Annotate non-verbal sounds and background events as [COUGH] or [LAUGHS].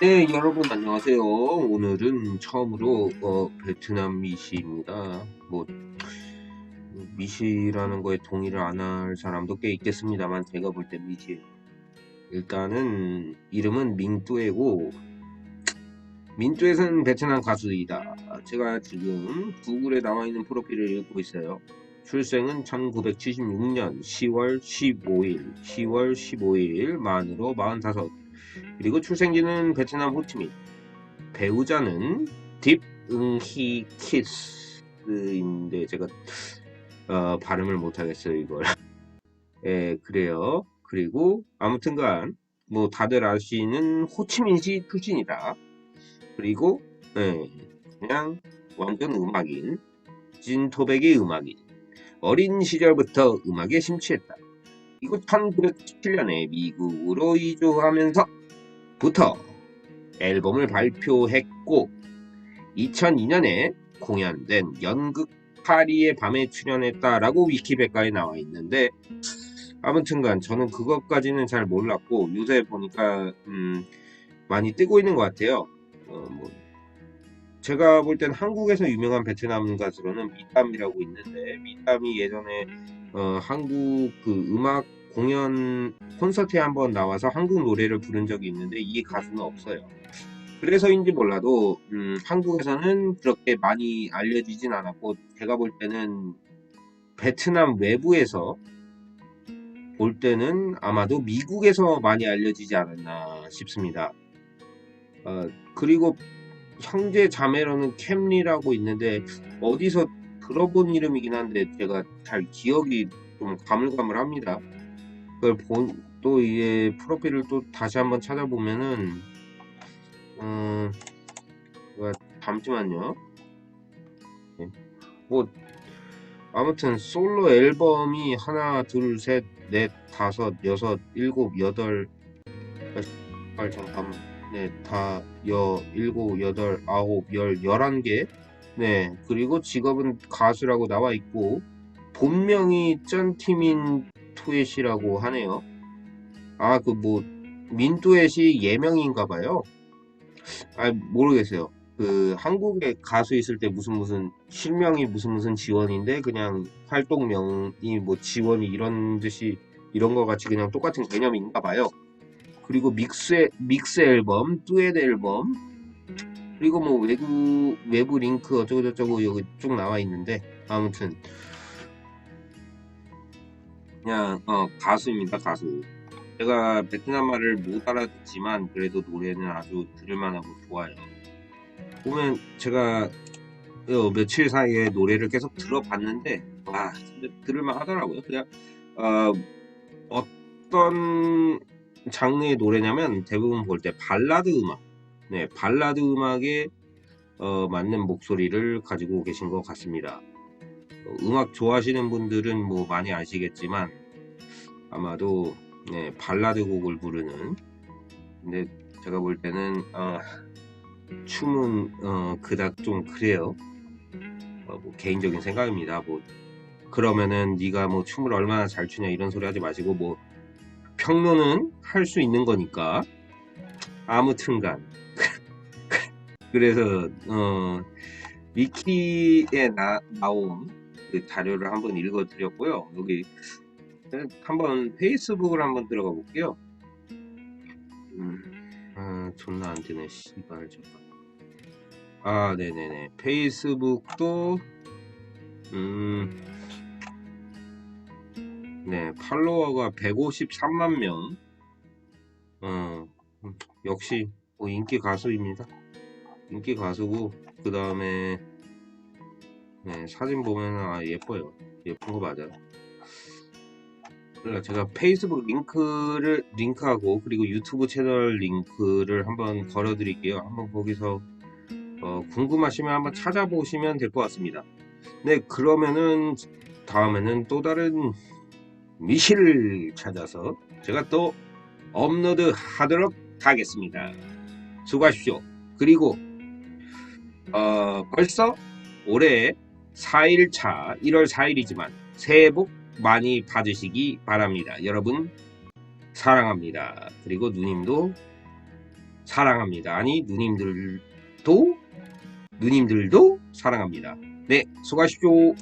네, 여러분 안녕하세요. 오늘은 처음으로 어, 베트남 미시입니다. 뭐 미시라는 거에 동의를 안 할 사람도 꽤 있겠습니다만 제가 볼땐 미시예요. 일단은 이름은 민뚜에고 민뚜에서는 베트남 가수이다. 제가 지금 구글에 나와 있는 프로필을 읽고 있어요. 출생은 1976년 10월 15일, 10월 15일 만으로 45. 그리고 출생지는 베트남 호치민. 배우자는 딥 응히 키스인데 제가 어, 발음을 못하겠어요 이걸. [LAUGHS] 예, 그래요. 그리고 아무튼간 뭐 다들 아시는 호치민시 출신이다. 그리고 예, 그냥 완전 음악인 진토백의 음악인 어린 시절부터 음악에 심취했다. 그리고 1997년에 미국으로 이주하면서 부터 앨범을 발표했고 2002년에 공연된 연극 파리의 밤에 출연했다라고 위키백과에 나와 있는데 아무튼간 저는 그것까지는 잘 몰랐고 요새 보니까 음, 많이 뜨고 있는 것 같아요. 어, 뭐 제가 볼 땐 한국에서 유명한 베트남 가수로는 미땀이라고 있는데 미땀이 예전에 어, 한국 그 음악 공연 콘서트에 한번 나와서 한국 노래를 부른 적이 있는데 이 가수는 없어요. 그래서인지 몰라도 음, 한국에서는 그렇게 많이 알려지진 않았고 제가 볼 때는 베트남 외부에서 볼 때는 아마도 미국에서 많이 알려지지 않았나 싶습니다. 어, 그리고 형제 자매로는 캠리라고 있는데 어디서 들어본 이름이긴 한데 제가 잘 기억이 좀 가물가물합니다. 그걸 본, 또 이게 프로필을 또 다시 한번 찾아보면은 음, 잠시만요. 네. 뭐 아무튼 솔로 앨범이 하나, 둘, 셋, 넷, 다섯, 여섯, 일곱, 여덟, 아, 잠깐만. 네, 다, 여, 일곱, 여덟, 아홉, 열, 열한 개. 네, 그리고 직업은 가수라고 나와 있고, 본명이 쩐티 민 투엣이라고 하네요. 아, 그 뭐, 민투엣이 예명인가 봐요. 아, 모르겠어요. 그, 한국에 가수 있을 때 무슨 무슨, 실명이 무슨 무슨 지원인데, 그냥 활동명이 뭐 지원이 이런 듯이, 이런 거 같이 그냥 똑같은 개념인가 봐요. 그리고 믹스 믹스 앨범, 뚜엣 앨범, 그리고 뭐 외국 외부 링크 어쩌고 저쩌고 여기 쭉 나와 있는데 아무튼 그냥 어, 가수입니다 가수. 제가 베트남 말을 못 알아듣지만 그래도 노래는 아주 들을만하고 좋아요. 보면 제가 어, 며칠 사이에 노래를 계속 들어봤는데 와 진짜 들을만 하더라고요. 그냥 어, 어떤 장르의 노래냐면 대부분 볼 때 발라드 음악, 네 발라드 음악에 어, 맞는 목소리를 가지고 계신 것 같습니다. 어, 음악 좋아하시는 분들은 뭐 많이 아시겠지만 아마도 네, 발라드 곡을 부르는 근데 제가 볼 때는 어, 춤은 어, 그닥 좀 그래요. 어, 뭐 개인적인 생각입니다. 뭐 그러면은 네가 뭐 춤을 얼마나 잘 추냐 이런 소리 하지 마시고 뭐 평론은 할 수 있는 거니까 아무튼간 [LAUGHS] 그래서 어 위키에 나, 나온 그 자료를 한번 읽어 드렸고요 여기 한번 페이스북을 한번 들어가 볼게요 음, 아 존나 안 되네 씨발 저거 아 네네네 페이스북도 음 네, 팔로워가 153만 명. 어, 음, 역시 뭐 인기 가수입니다. 인기 가수고 그 다음에 네, 사진 보면 아 예뻐요. 예쁜 거 맞아요. 그러니까 제가 페이스북 링크를 링크하고 그리고 유튜브 채널 링크를 한번 걸어드릴게요. 한번 거기서 어, 궁금하시면 한번 찾아보시면 될 것 같습니다. 네, 그러면은 다음에는 또 다른 미실을 찾아서 제가 또 업로드 하도록 하겠습니다. 수고하십시오. 그리고 어, 벌써 올해 4일차 1월 4일이지만 새해 복 많이 받으시기 바랍니다. 여러분 사랑합니다. 그리고 누님도 사랑합니다. 아니 누님들도 누님들도 사랑합니다. 네, 수고하십시오.